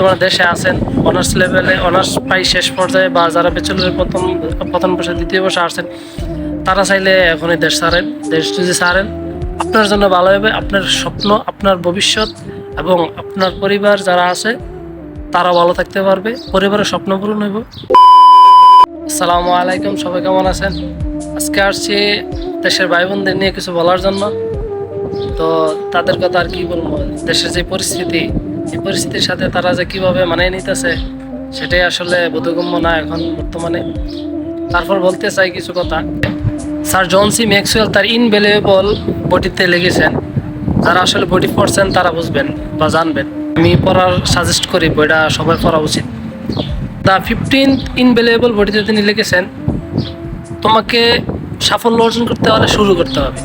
বর্তমানে দেশে আছেন অনার্স লেভেলে অনার্স পাই শেষ পর্যায়ে বা যারা ব্যাচেলরের প্রথম প্রথম বর্ষে, দ্বিতীয় বর্ষে আসছেন, তারা চাইলে এখনই দেশ ছাড়েন। দেশ যদি ছাড়েন, আপনার জন্য ভালো হবে, আপনার স্বপ্ন, আপনার ভবিষ্যৎ এবং আপনার পরিবার যারা আছে তারা ভালো থাকতে পারবে, পরিবারের স্বপ্ন পূরণ হইব। আসসালামু আলাইকুম, সবাই কেমন আছেন? আজকে আসছি দেশের ভাই বোনদের নিয়ে কিছু বলার জন্য। তো তাদের কথা আর কি বলব? দেশের যে পরিস্থিতি এই পরিস্থিতির সাথে তারা যে কীভাবে মানিয়ে নিতেছে, সেটাই আসলে বোধগম্য না এখন বর্তমানে। তারপর বলতে চাই কিছু কথা। স্যার জনসি ম্যাক্সওয়েল তার ইনভ্যালুয়েবল বডিতে লেগেছেন। যারা আসলে বডি পড়ছেন তারা বুঝবেন বা জানবেন। আমি পড়ার সাজেস্ট করি, বইটা সবাই পড়া উচিত। দ্য ফিফটিন ইনভ্যালুয়েবল বডিতে তিনি লিখেছেন, তোমাকে সাফল্য অর্জন করতে হলে শুরু করতে হবে।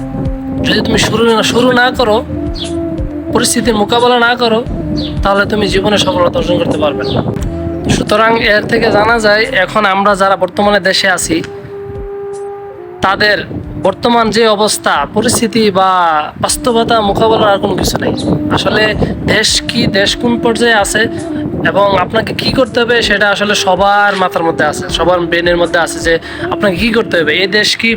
যদি তুমি শুরু না শুরু না করো, পরিস্থিতির মোকাবেলা না করো তাহলে তুমি জীবনে সফলতা অর্জন করতে পারবে না। সুতরাং এর থেকে জানা যায়, এখন আমরা যারা বর্তমানে দেশে আছি, তাদের বর্তমান যে অবস্থা, পরিস্থিতি বা বাস্তবতা, মোকাবেলার আর কোনো কিছু নেই। আসলে দেশ কি, দেশ কোন পর্যায়ে আছে এবং আপনাকে কি করতে হবে সেটা আসলে সবার মাথার মধ্যে আছে, সবার ব্রেনের মধ্যে আছে যে আপনাকে কি করতে হবে? এই দেশ কি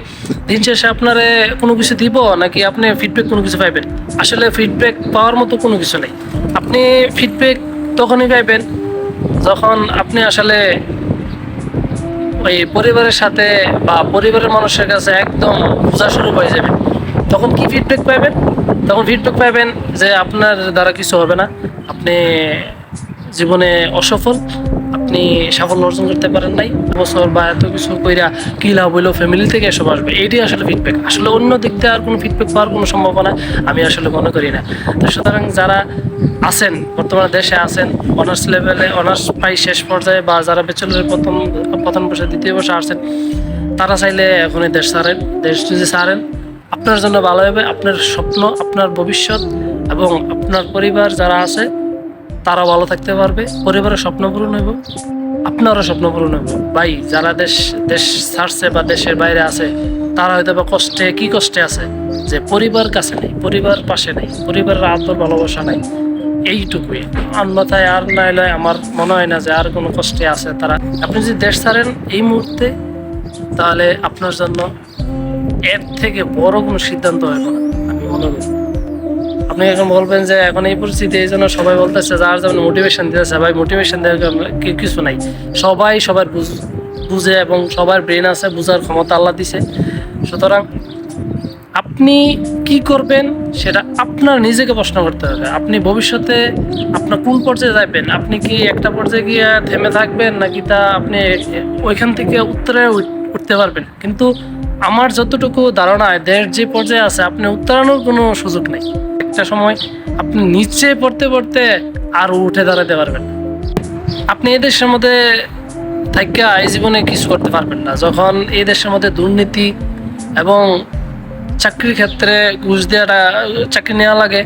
দিন শেষে আপনারে কোনো কিছু দিব নাকি আপনি ফিডব্যাক কোনো কিছু পাইবেন? আসলে ফিডব্যাক পাওয়ার মতো কোনো কিছু নেই। আপনি ফিডব্যাক তখনই পাইবেন যখন আপনি আসলে ওই পরিবারের সাথে বা পরিবারের মানুষের কাছে একদম বোঝা শুরু হয়ে যাবে। তখন কি ফিডব্যাক পাবেন তখন ফিডব্যাক পাবেন যে আপনার দ্বারা কিছু হবে না। আপনি জীবনে অসফল, আপনি সাফল্য অর্জন করতে পারেন নাই বছর বা এত কিছু কইরা কি লাভ হইল ফ্যামিলি থেকে এসব আসবে এইটাই আসলে ফিডব্যাক আসলে অন্য দিক থেকে আর কোনো ফিডব্যাক পাওয়ার কোনো সম্ভাবনা আমি আসলে মনে করি না। তো সুতরাং যারা আছেন, বর্তমানে দেশে আছেন অনার্স লেভেলে অনার্স পাই শেষ পর্যায়ে বা যারা ব্যাচেলরের প্রথম প্রথম বর্ষে, দ্বিতীয় বর্ষে আসছেন, তারা চাইলে এখনই দেশ ছাড়েন, দেশ যদি ছাড়েন, আপনার জন্য ভালো হবে, আপনার স্বপ্ন, আপনার ভবিষ্যৎ এবং আপনার পরিবার যারা আছে তারা ভালো থাকতে পারবে, পরিবারের স্বপ্ন পূরণ হইব। আপনারও স্বপ্ন পূরণ হইব। ভাই, যারা দেশ দেশ ছাড়ছে বা দেশের বাইরে আছে, তারা হয়তো বা কষ্টে, কি কষ্টে আছে? যে পরিবার কাছে নেই, পরিবার পাশে নেই, পরিবারের আদর, ভালোবাসা নাই। এইটুকুই। অন্যথায় আর নাইলে আমার মনে হয় না যে আর কোনো কষ্টে আছে তারা। আপনি যদি দেশ ছাড়েন এই মুহূর্তে, তাহলে আপনার জন্য এর থেকে বড় কোনো সিদ্ধান্ত হবে না, আমি মনে করি। আপনি এখন বলবেন যে এখন এই পরিস্থিতি, এই জন্য সবাই বলতেছে যার যেমন মোটিভেশন দিতেছে, ভাই মোটিভেশন দেওয়ার কিছু নাই। সবাই সবার বুঝ বুঝে এবং সবার ব্রেন আছে, বুঝার ক্ষমতা আল্লাহ দিছে। সুতরাং আপনি কি করবেন সেটা আপনার নিজেকে প্রশ্ন করতে হবে। আপনি ভবিষ্যতে আপনার কোন পর্যায়ে যাবেন আপনি কি একটা পর্যায়ে গিয়ে থেমে থাকবেন নাকি তা আপনি ওইখান থেকে উত্তরে উঠ- উঠতে পারবেন? কিন্তু আমার যতটুকু ধারণা, দেশ যে পর্যায়ে আছে, আপনি উত্তরানোর কোনো সুযোগ নেই। একটা সময় আপনি নিচে পড়তে পড়তে আর উঠে দাঁড়াতে পারবেন না। আপনি দেশের মধ্যে থাকা এই জীবনে কিছু করতে পারবেন না। যখন এই দেশের মধ্যে দুর্নীতি এবং চাকরির ক্ষেত্রে ঘুষ দেওয়াটা, চাকরি নেওয়া লাগে,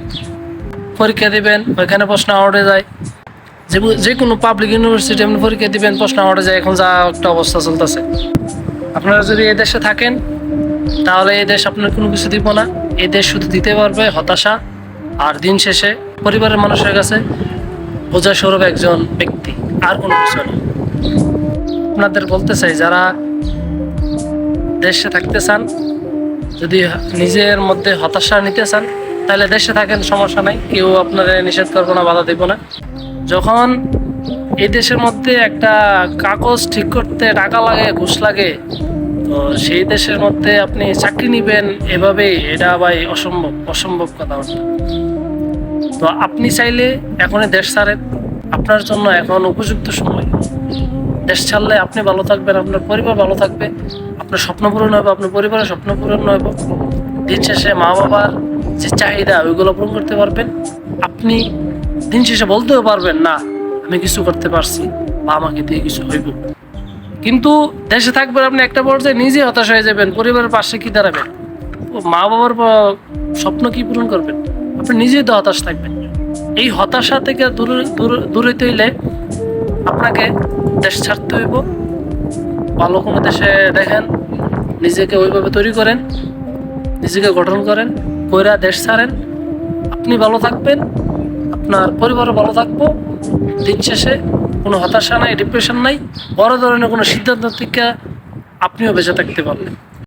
পরীক্ষা দিবেন, ওইখানে প্রশ্ন আউটে যায়। যে যে কোনো পাবলিক ইউনিভার্সিটি আপনি পরীক্ষা দিবেন, প্রশ্ন আউটে যায়, এখন যা একটা অবস্থা চলতেছে। আপনারা যদি এই দেশে থাকেন, তাহলে এই দেশ আপনার কোনো কিছু দিব না। এই দেশ শুধু দিতে পারবে হতাশা আর দিন শেষে পরিবারের মানুষের কাছে বোঝা স্বরূপ একজন ব্যক্তি, আর কোনো কিছু না। আপনাদের বলতে চাই, যারা দেশে থাকতে চান, যদি নিজের মধ্যে হতাশা নিতে চান, তাহলে দেশে থাকেন, সমস্যা নাই। কেউ আপনাদের নিষেধ করব না, বাধা দিব না। যখন এই দেশের মধ্যে একটা কাগজ ঠিক করতে টাকা লাগে, ঘুষ লাগে তো সেই দেশের মধ্যে আপনি চাকরি নিবেন এভাবেই এটা ভাই অসম্ভব অসম্ভব কথাবার্তা তো আপনি চাইলে এখনই দেশ ছাড়েন। আপনার জন্য এখন উপযুক্ত সময়। দেশ ছাড়লে আপনি ভালো থাকবেন, আপনার পরিবার ভালো থাকবে। আপনার স্বপ্ন পূরণ হবে, আপনার পরিবারের স্বপ্ন পূরণ হবে। দিন শেষে মা বাবার যে চাহিদা, ওইগুলো পূরণ করতে পারবেন। আপনি দিন শেষে বলতেও পারবেন, না, আমি কিছু করতে পারছি, বা আমাকে দিয়ে কিছু হইব। কিন্তু দেশে থাকবেন আপনি একটা পর্যায়ে নিজে হতাশ হয়ে যাবেন, পরিবারের পাশে কি দাঁড়াবেন? মা বাবার স্বপ্ন কি পূরণ করবেন? আপনি নিজেই তো হতাশ থাকবেন। এই হতাশা থেকে দূরে দূরে দূরে হইলে আপনাকে দেশ ছাড়তে হইব। ভালো কোনো দেশে দেখেন, নিজেকে ওইভাবে তৈরি করেন, নিজেকে গঠন করেন, কইরা দেশ ছাড়েন। আপনি ভালো থাকবেন, আপনার পরিবারও ভালো থাকব। দিন শেষে কোনো হতাশা নাই ডিপ্রেশন নাই বড় ধরনের কোনো সিদ্ধান্ত থেকে আপনিও বেঁচে থাকতে পারলেন।